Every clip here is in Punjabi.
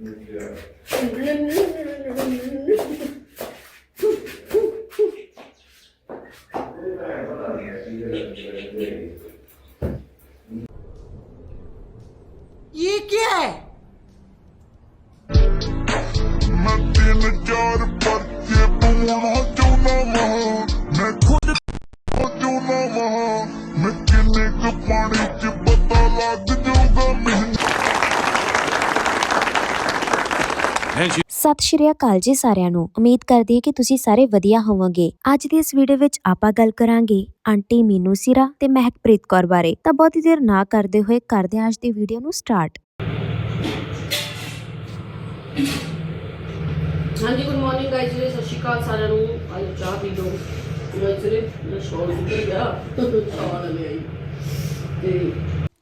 ਇਹ ਕੀ ਹੈ ਮੈਂ ਤਿੰਨ ਚਾਰ ਪਰਚੇ ਪਾਉਣਾ ਸਤਿ ਸ਼੍ਰੀ ਅਕਾਲ ਜੀ ਸਾਰਿਆਂ ਨੂੰ। ਉਮੀਦ ਕਰਦੀ ਹਾਂ ਕਿ ਤੁਸੀਂ ਸਾਰੇ ਵਧੀਆ ਹੋਵੋਗੇ। ਅੱਜ ਦੀ ਇਸ ਵੀਡੀਓ ਵਿੱਚ ਆਪਾਂ ਗੱਲ ਕਰਾਂਗੇ ਆਂਟੀ ਮੀਨੂ ਸਿਰਾ ਤੇ ਮਹਿਕਪ੍ਰੀਤ ਕੌਰ ਬਾਰੇ। ਤਾਂ ਬਹੁਤੀ ਦੇਰ ਨਾ ਕਰਦੇ ਹੋਏ ਕਰਦੇ ਹਾਂ ਅੱਜ ਦੀ ਵੀਡੀਓ ਨੂੰ ਸਟਾਰਟ ਹਾਂਜੀ ਗੁੱਡ ਮਾਰਨਿੰਗ ਗਾਇਸ ਜੀ। ਸਤਿ ਸ਼੍ਰੀ ਅਕਾਲ ਸਾਰਿਆਂ ਨੂੰ। ਅੱਜ ਚਾਹ ਪੀ ਲਓ। ਗਾਇਸ ਜੀ ਮੈਂ ਸ਼ੌਲ ਉੱਤਰ ਗਿਆ। ਚਾਹ ਲੈ ਆਈ। ਤੇ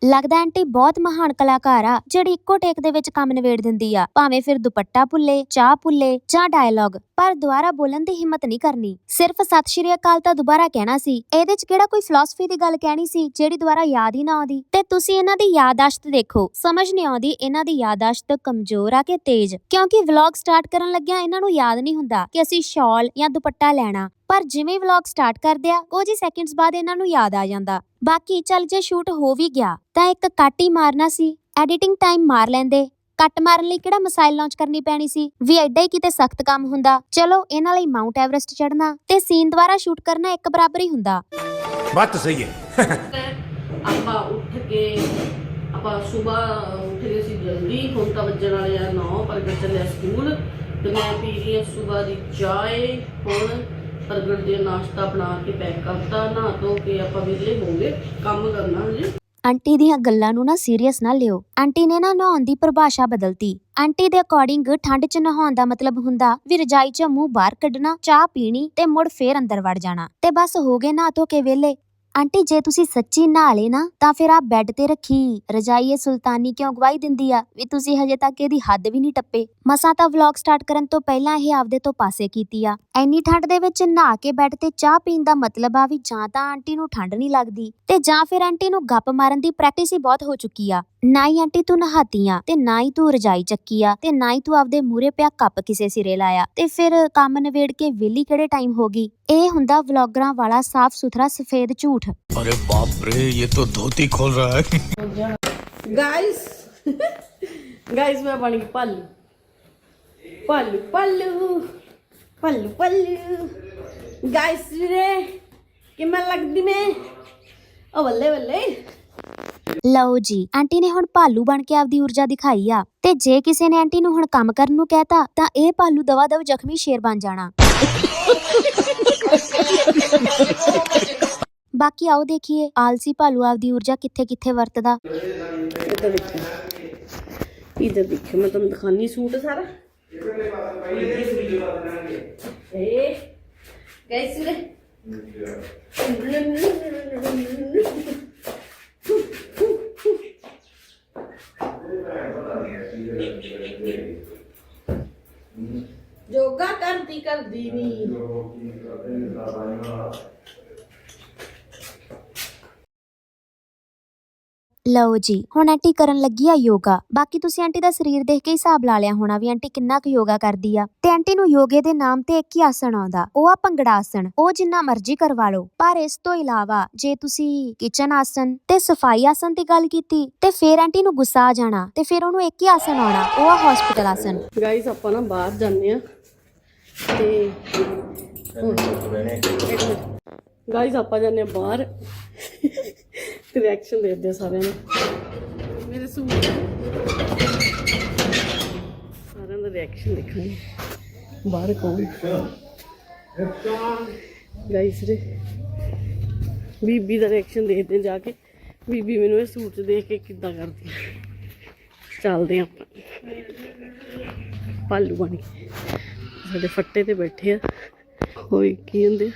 ਲੱਗਦਾ ਆਂਟੀ ਬਹੁਤ ਮਹਾਨ ਕਲਾਕਾਰ ਆ, ਜਿਹੜੀ ਇੱਕੋ ਟੇਕ ਦੇ ਵਿੱਚ ਕੰਮ ਨਿਬੇੜ ਦਿੰਦੀ ਆ। ਭਾਵੇਂ ਫਿਰ ਦੁਪੱਟਾ ਭੁੱਲੇ, ਚਾਹ ਭੁੱਲੇ ਜਾਂ ਡਾਇਲੌਗ ਪਰ ਦੁਬਾਰਾ ਬੋਲਣ ਦੀ ਹਿੰਮਤ ਨਹੀਂ ਕਰਨੀ। ਸਿਰਫ ਸਤਿ ਸ਼੍ਰੀ ਅਕਾਲ ਤਾਂ ਦੁਬਾਰਾ ਕਹਿਣਾ ਸੀ। ਇਹਦੇ 'ਚ ਕਿਹੜਾ ਕੋਈ ਫਿਲਾਸਫੀ ਦੀ ਗੱਲ ਕਹਿਣੀ ਸੀ, ਜਿਹੜੀ ਦੁਬਾਰਾ ਯਾਦ ਹੀ ਨਾ ਆਉਂਦੀ? ਤੇ ਤੁਸੀਂ ਇਹਨਾਂ ਦੀ ਯਾਦਾਸ਼ਤ ਦੇਖੋ। ਸਮਝ ਨਹੀਂ ਆਉਂਦੀ ਇਹਨਾਂ ਦੀ ਯਾਦਾਸ਼ਤ ਕਮਜ਼ੋਰ ਆ ਕਿ ਤੇਜ਼? ਕਿਉਂਕਿ ਵਲੌਗ ਸਟਾਰਟ ਕਰਨ ਲੱਗਿਆਂ ਇਹਨਾਂ ਨੂੰ ਯਾਦ ਨਹੀਂ ਹੁੰਦਾ ਕਿ ਅਸੀਂ ਸ਼ਾਲ ਜਾਂ ਦੁਪੱਟਾ ਲੈਣਾ। ਪਰ ਜਿਵੇਂ ਵਲੌਗ ਸਟਾਰਟ ਕਰਦੇ ਆ ਕੁਝ ਸੈਕਿੰਡਸ ਬਾਅਦ ਇਹਨਾਂ ਨੂੰ ਯਾਦ ਆ ਜਾਂਦਾ। ਬਾਕੀ ਚੱਲ ਜੇ ਸ਼ੂਟ ਹੋ ਵੀ ਗਿਆ ਤਾਂ ਇੱਕ ਕੱਟ ਹੀ ਮਾਰਨਾ ਸੀ। ਐਡੀਟਿੰਗ ਟਾਈਮ ਮਾਰ ਲੈਂਦੇ। ਕੱਟ ਮਾਰਨ ਲਈ ਕਿਹੜਾ ਮਸਾਈਲ ਲਾਂਚ ਕਰਨੀ ਪੈਣੀ ਸੀ? ਵੀ ਐਡਾ ਹੀ ਕਿਤੇ ਸਖਤ ਕੰਮ ਹੁੰਦਾ। ਚਲੋ ਇਹਨਾਂ ਲਈ ਮਾਉਂਟ ਐਵਰੈਸਟ ਚੜਨਾ ਤੇ ਸੀਨ ਦੁਆਰਾ ਸ਼ੂਟ ਕਰਨਾ ਇੱਕ ਬਰਾਬਰ ਹੀ ਹੁੰਦਾ। ਬਾਤ ਤਾਂ ਸਹੀ ਹੈ। ਆਪਾਂ ਉੱਠ ਕੇ ਆਪਾਂ ਸਵੇਰ ਉੱਠ ਗਏ ਸੀ ਜਲਦੀ। ਹੁਣ ਤਾਂ ਵੱਜਣ ਵਾਲੇ ਆ 9 ਪਰ ਚੱਲਿਆ ਸਕੂਲ ਤੇ ਮੈਂ ਪੀ ਰਹੀ ਹਾਂ ਸਵੇਰ ਦੀ ਚਾਹ ਹੁਣ ਪ੍ਰਗਟ ਦੇ ਨਾਸ਼ਤਾ ਬਣਾ ਕੇ ਪੈਕ ਕਰਤਾ, ਨਹਾ ਧੋ ਕੇ ਆਪਾਂ ਵਿਹਲੇ ਹੋ ਗਏ, ਕੰਮ ਕਰਨਾ ਜੀ ਆਂਟੀ ਦੀਆਂ ਗੱਲਾਂ ਨੂੰ ਨਾ ਸੀਰੀਅਸ ਨਾ ਲਿਓ। ਆਂਟੀ ਨੇ ਨਾ ਨਹਾਉਣ ਦੀ ਪਰਿਭਾਸ਼ਾ ਬਦਲਤੀ। ਆਂਟੀ ਦੇ ਅਕੋਰਡਿੰਗ ਠੰਡ 'ਚ ਨਹਾਉਣ ਦਾ ਮਤਲਬ ਹੁੰਦਾ ਵੀ ਰਜਾਈ 'ਚ ਮੂੰਹ ਬਾਹਰ ਕੱਢਣਾ, ਚਾਹ ਪੀਣੀ ਤੇ ਮੁੜ ਫੇਰ ਅੰਦਰ ਵੜ ਜਾਣਾ। ਤੇ ਬਸ ਹੋ ਗਏ ਨਹਾ ਧੋ ਕੇ ਵਿਹਲੇ। ਆਂਟੀ, ਜੇ ਤੁਸੀਂ ਸੱਚੀ ਨਹਾ ਲਏ ਨਾ, ਤਾਂ ਫਿਰ ਆ ਬੈੱਡ ਤੇ ਰੱਖੀ। ਰਜਾਈ ਇਹ ਸੁਲਤਾਨੀ ਕਿਉਂ ਗਵਾਈ ਦਿੰਦੀ ਆ? ਵੀ ਤੁਸੀਂ ਹਜੇ ਤੱਕ ਇਹਦੀ ਹੱਦ ਵੀ ਨਹੀਂ ਟੱਪੇ। ਮਸਾਂ ਤਾਂ ਵਲੌਗ ਸਟਾਰਟ ਕਰਨ ਤੋਂ ਪਹਿਲਾਂ ਇਹ ਆਪਦੇ ਤੋਂ ਪਾਸੇ ਕੀਤੀ ਆ। ਐਨੀ ਠੰਡ ਦੇ ਵਿੱਚ ਨਹਾ ਕੇ ਬੈੱਡ ਤੇ ਚਾਹ ਪੀਣ ਦਾ ਮਤਲਬ ਆ ਵੀ ਜਾਂ ਤਾਂ ਆਂਟੀ ਨੂੰ ਠੰਡ ਨਹੀਂ ਲੱਗਦੀ, ਤੇ ਜਾਂ ਫਿਰ ਆਂਟੀ ਨੂੰ ਗੱਪ ਮਾਰਨ ਦੀ ਪ੍ਰੈਕਟਿਸ ਹੀ ਬਹੁਤ ਹੋ ਚੁੱਕੀ ਆ। ਨਾ ਹੀ ਆਂਟੀ ਤੂੰ ਨਹਾਤੀ ਆ, ਤੇ ਨਾ ਹੀ ਤੂੰ ਰਜਾਈ ਚੱਕੀ ਆ, ਤੇ ਨਾ ਹੀ ਤੂੰ ਆਪਦੇ ਮੂਰੇ ਪਿਆ ਕੱਪ ਕਿਸੇ ਸਿਰੇ ਲਾਇਆ, ਤੇ ਫਿਰ ਕੰਮ ਨਵੇੜ ਕੇ ਵਿਹਲੀ ਕਿਹੜੇ ਟਾਈਮ ਹੋ ਗਈ? ਇਹ ਹੁੰਦਾ ਵਲੌਗਰਾਂ ਵਾਲਾ ਸਾਫ਼ ਸੁਥਰਾ ਸਫੇਦ ਝੂਠ। अरे बाप रे ये तो धोती खोल रहा है ਗਾਇਸ ਗਾਇਸ ਮੈਂ ਬਣ ਗਈ ਪੱਲੂ ਪੱਲੂ ਪੱਲੂ ਪੱਲੂ ਪੱਲੂ ਗਾਇਸ ਵੀਰੇ ਕਿਵੇਂ ਲੱਗਦੀ ਮੈਂ ਓ ਬੱਲੇ ਬੱਲੇ ਲਓ ਜੀ ਆਂਟੀ ਨੇ ਹੁਣ ਭਾਲੂ ਬਣ ਕੇ ਆਪਦੀ ਊਰਜਾ ਦਿਖਾਈ ਆ ਤੇ ਜੇ ਕਿਸੇ ਨੇ ਆਂਟੀ ਨੂੰ ਹੁਣ ਕੰਮ ਕਰਨ ਨੂੰ ਕਹਿਤਾ ਤਾਂ ਇਹ ਭਾਲੂ ਦਵਾ ਦਵ ਜ਼ਖਮੀ ਸ਼ੇਰ ਬਣ ਜਾਣਾ ਬਾਕੀ ਆਓ ਦੇਖੀਏ ਆਲਸੀ ਭਾਲੂ ਆਪਦੀ ਊਰਜਾ ਕਿੱਥੇ ਕਿੱਥੇ ਵਰਤਦਾ ਇੱਧਰ ਦੇਖੋ ਇੱਧਰ ਦੇਖੋ ਮੈਂ ਤੁਹਾਨੂੰ ਦਿਖਾਨੀ ਸੂਟ ਸਾਰਾ ਏ ਗਾਇਸ ਵੀਰੇ ਜੋਗਾ ਕਰਦੀ ਕਰਦੀ ਨਹੀਂ ਲਓ ਜੀ ਹੁਣ ਆਂਟੀ ਕਰਨ ਲੱਗੀ ਆ ਯੋਗਾ। ਬਾਕੀ ਤੁਸੀਂ ਆਂਟੀ ਦਾ ਸਰੀਰ ਦੇਖ ਕੇ ਹੀ ਹਿਸਾਬ ਲਾ ਲਿਆ ਹੋਣਾ ਵੀ ਆਂਟੀ ਕਿੰਨਾ ਕੁ ਯੋਗਾ ਕਰਦੀ ਆ। ਤੇ ਆਂਟੀ ਨੂੰ ਯੋਗੇ ਦੇ ਨਾਮ ਤੇ ਇੱਕ ਹੀ ਆਸਣ ਆਉਂਦਾ। ਉਹ ਆ ਭੰਗੜਾ ਆਸਣ। ਉਹ ਜਿੰਨਾ ਮਰਜ਼ੀ ਕਰਵਾ ਲਓ। ਪਰ ਇਸ ਤੋਂ ਇਲਾਵਾ ਜੇ ਤੁਸੀਂ ਕਿਚਨ ਆਸਣ ਤੇ ਸਫ਼ਾਈ ਆਸਣ ਦੀ ਗੱਲ ਕੀਤੀ ਤੇ ਫੇਰ ਆਂਟੀ ਨੂੰ ਗੁੱਸਾ ਆ ਜਾਣਾ ਤੇ ਫਿਰ ਉਹਨੂੰ ਇੱਕ ਹੀ ਆਸਣ ਆਉਣਾ ਉਹ ਆ ਹਸਪੀਟਲ ਆਸਣ। ਗਾਈਸ ਆਪਾਂ ਨਾ ਬਾਹਰ ਜਾਂਦੇ ਆ। ਤੇ ਗਾਈਸ ਆਪਾਂ ਜਾਂਦੇ ਆ ਬਾਹਰ। ਰਿਐਕਸ਼ਨ ਦੇਖਦੇ ਆ ਸਾਰਿਆਂ ਨੂੰ। ਮੇਰੇ ਸੂਟ ਸਾਰਿਆਂ ਦਾ ਰਿਐਕਸ਼ਨ ਦੇਖਾਂਗੇ। ਬਾਹਰ ਕੌਣ? ਗਾਈਸ ਰੇ ਬੀਬੀ ਦਾ ਰਿਐਕਸ਼ਨ ਦੇਖਦੇ ਜਾ ਕੇ। ਬੀਬੀ ਮੈਨੂੰ ਇਹ ਸੂਟ 'ਚ ਦੇਖ ਕੇ ਕਿੱਦਾਂ ਕਰਦੀ ਆ। ਚੱਲਦੇ ਆ ਆਪਾਂ। ਪਾਲੂ ਬਣ ਕੇ ਸਾਡੇ ਫੱਟੇ ਤੇ ਬੈਠੇ ਆ। ਹੋਈ ਕੀ ਹੁੰਦੇ ਆ?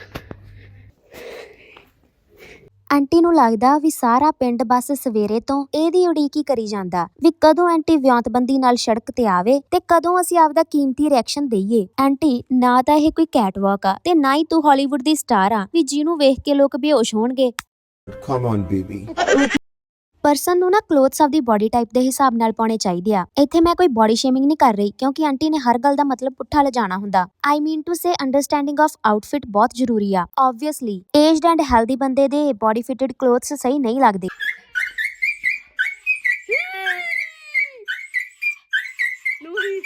ਆਂਟੀ ਨੂੰ ਲੱਗਦਾ ਵੀ ਸਾਰਾ ਪਿੰਡ ਬਸ ਸਵੇਰੇ ਤੋਂ ਇਹਦੀ ਉਡੀਕ ਹੀ ਕਰੀ ਜਾਂਦਾ ਵੀ ਕਦੋਂ ਆਂਟੀ ਵਿਉਂਤਬੰਦੀ ਨਾਲ ਸੜਕ ਤੇ ਆਵੇ ਤੇ ਕਦੋਂ ਅਸੀਂ ਆਪਦਾ ਕੀਮਤੀ ਰਿਐਕਸ਼ਨ ਦਈਏ ਆਂਟੀ ਨਾ ਤਾਂ ਇਹ ਕੋਈ ਕੈਟਵਾਕ ਆ ਤੇ ਨਾ ਹੀ ਤੂੰ ਹਾਲੀਵੁੱਡ ਦੀ ਸਟਾਰ ਆ ਵੀ ਜਿਹਨੂੰ ਵੇਖ ਕੇ ਲੋਕ ਬੇਹੋਸ਼ ਹੋਣਗੇ Come on, baby. ਪਰਸਨ ਨੂੰ ਨਾ ਕਲੋਥਸ ਆਪਦੀ ਬਾਡੀ ਟਾਈਪ ਦੇ ਹਿਸਾਬ ਨਾਲ ਪਾਉਣੇ ਚਾਹੀਦੇ ਆ। ਇੱਥੇ ਮੈਂ ਕੋਈ ਬਾਡੀ ਸ਼ੇਮਿੰਗ ਨਹੀਂ ਕਰ ਰਹੀ, ਕਿਉਂਕਿ ਆਂਟੀ ਨੇ ਹਰ ਗੱਲ ਦਾ ਮਤਲਬ ਪੁੱਠਾ ਲਿਜਾਣਾ ਹੁੰਦਾ। I mean to say understanding of outfit ਬਹੁਤ ਜ਼ਰੂਰੀ ਆ। ਆਬਵੀਅਸਲੀ ਏਜਡ ਐਂਡ ਹੈਲਦੀ ਬੰਦੇ ਦੇ ਬਾਡੀ ਫਿਟਡ ਕਲੋਥਸ ਸਹੀ ਨਹੀਂ ਲੱਗਦੇ ਨੂਰੀ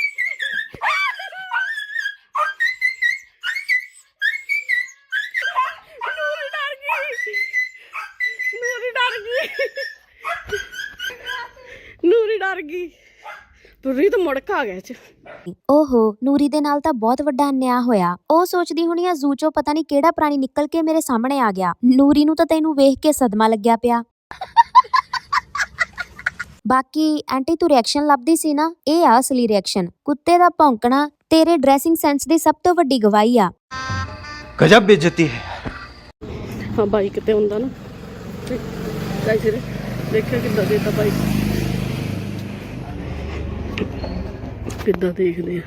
ਨੂਰੀ ਡਰ ਗਈ ਨੂਰੀ ਡਰ ਗਈ ਨੂਰੀ ਡਰ ਗਈ ਤੁਰੀ ਤਾਂ ਮੁੜਕ ਆ ਗਿਆ ਚ ਓਹੋ ਨੂਰੀ ਦੇ ਨਾਲ ਤਾਂ ਬਹੁਤ ਵੱਡਾ ਅਨਿਆ ਹੋਇਆ। ਉਹ ਸੋਚਦੀ ਹੁਣੀ ਆ ਜ਼ੂ ਪਤਾ ਨਹੀਂ ਕਿਹੜਾ ਪ੍ਰਾਣੀ ਨਿਕਲ ਕੇ ਮੇਰੇ ਸਾਹਮਣੇ ਆ ਗਿਆ। ਨੂਰੀ ਨੂੰ ਤਾਂ ਤੈਨੂੰ ਵੇਖ ਕੇ ਸਦਮਾ ਲੱਗਿਆ ਪਿਆ। ਬਾਕੀ ਆਂਟੀ ਤੂੰ ਰਿਐਕਸ਼ਨ ਲੱਭਦੀ ਸੀ ਨਾ? ਇਹ ਆ ਅਸਲੀ ਰਿਐਕਸ਼ਨ ਕੁੱਤੇ ਦਾ ਭੌਂਕਣਾ ਤੇਰੇ ਡਰੈਸਿੰਗ ਸੈਂਸ ਦੀ ਸਭ ਤੋਂ ਵੱਡੀ ਗਵਾਹੀ ਆ। ਗਜਬ ਬੇਇੱਜ਼ਤੀ ਹੈ। ਹਾਂ ਬਾਈਕ ਤੇ ਹੁੰਦਾ ਨਾ। ਗਾਇਸ ਕਿੱਦਾਂ ਦੇਤਾ ਬਾਈਕ ਕਿੱਦਾਂ ਦੇਖਦੇ ਆ?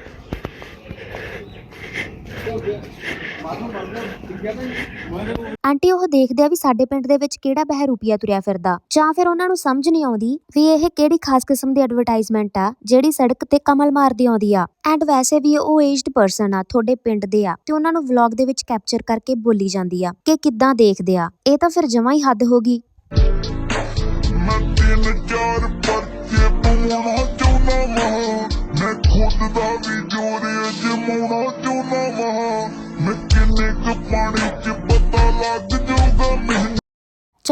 ਆਂਟੀ, ਉਹ ਦੇਖਦੇ ਆ ਵੀ ਸਾਡੇ ਪਿੰਡ ਦੇ ਵਿੱਚ ਕਿਹੜਾ ਬਹਿਰੂਪੀਆ ਤੁਰਿਆ ਫਿਰਦਾ। ਜਾਂ ਫਿਰ ਉਹਨਾਂ ਨੂੰ ਸਮਝ ਨਹੀਂ ਆਉਂਦੀ ਵੀ ਇਹ ਕਿਹੜੀ ਖਾਸ ਕਿਸਮ ਦੀ ਐਡਵਰਟਾਈਜ਼ਮੈਂਟ ਆ, ਜਿਹੜੀ ਸੜਕ ਤੇ ਕਮਲ ਮਾਰਦੀ ਆਉਂਦੀ ਆ। ਐਂਡ ਵੈਸੇ ਵੀ ਉਹ ਏਜਡ ਪਰਸਨ ਆ, ਤੁਹਾਡੇ ਪਿੰਡ ਦੇ ਆ, ਤੇ ਉਹਨਾਂ ਨੂੰ ਵਲੌਗ ਦੇ ਵਿੱਚ ਕੈਪਚਰ ਕਰਕੇ ਬੋਲੀ ਜਾਂਦੀ ਆ ਕਿ ਕਿੱਦਾਂ ਦੇਖਦੇ ਆ। ਇਹ ਤਾਂ ਫਿਰ ਜਮਾਂ ਹੀ ਹੱਦ ਹੋ ਗਈ।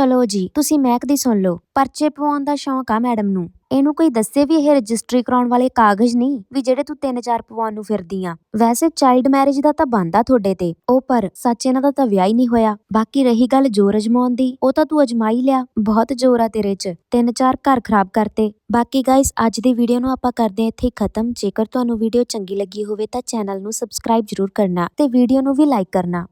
ਚਲੋ ਜੀ, ਤੁਸੀਂ ਮਹਿਕ ਦੀ ਸੁਣ ਲਓ। ਪਰਚੇ ਪਵਾਉਣ ਦਾ ਸ਼ੌਂਕ ਆ ਮੈਡਮ ਨੂੰ। ਇਹਨੂੰ ਕੋਈ ਦੱਸੇ ਵੀ ਇਹ ਰਜਿਸਟਰੀ ਕਰਾਉਣ ਵਾਲੇ ਕਾਗਜ਼ ਨਹੀਂ, ਵੀ ਜਿਹੜੇ ਤੂੰ ਤਿੰਨ ਚਾਰ ਪਵਾਉਣ ਨੂੰ ਫਿਰਦੀ ਆ। ਵੈਸੇ ਚਾਈਲਡ ਮੈਰਿਜ ਦਾ ਤਾਂ ਬੰਦਾ ਤੁਹਾਡੇ ਤੇ। ਉਹ ਪਰ ਸੱਚ ਇਹਨਾਂ ਦਾ ਤਾਂ ਵਿਆਹ ਹੀ ਨਹੀਂ ਹੋਇਆ। ਬਾਕੀ ਰਹੀ ਗੱਲ ਜ਼ੋਰ ਅਜਮਾਉਣ ਦੀ। ਉਹ ਤਾਂ ਤੂੰ ਅਜਮਾਈ ਲਿਆ। ਬਹੁਤ ਜ਼ੋਰ ਆ ਤੇਰੇ 'ਚ। ਤਿੰਨ ਚਾਰ ਘਰ ਖਰਾਬ ਕਰਤੇ। ਬਾਕੀ ਗਾਇਸ ਅੱਜ ਦੀ ਵੀਡੀਓ ਨੂੰ ਆਪਾਂ ਕਰਦੇ ਹਾਂ ਇੱਥੇ ਖਤਮ। ਜੇਕਰ ਤੁਹਾਨੂੰ ਵੀਡੀਓ ਚੰਗੀ ਲੱਗੀ ਹੋਵੇ ਤਾਂ ਚੈਨਲ ਨੂੰ ਸਬਸਕ੍ਰਾਈਬ ਜ਼ਰੂਰ ਕਰਨਾ ਤੇ ਵੀਡੀਓ ਨੂੰ ਵੀ ਲਾਈਕ ਕਰਨਾ।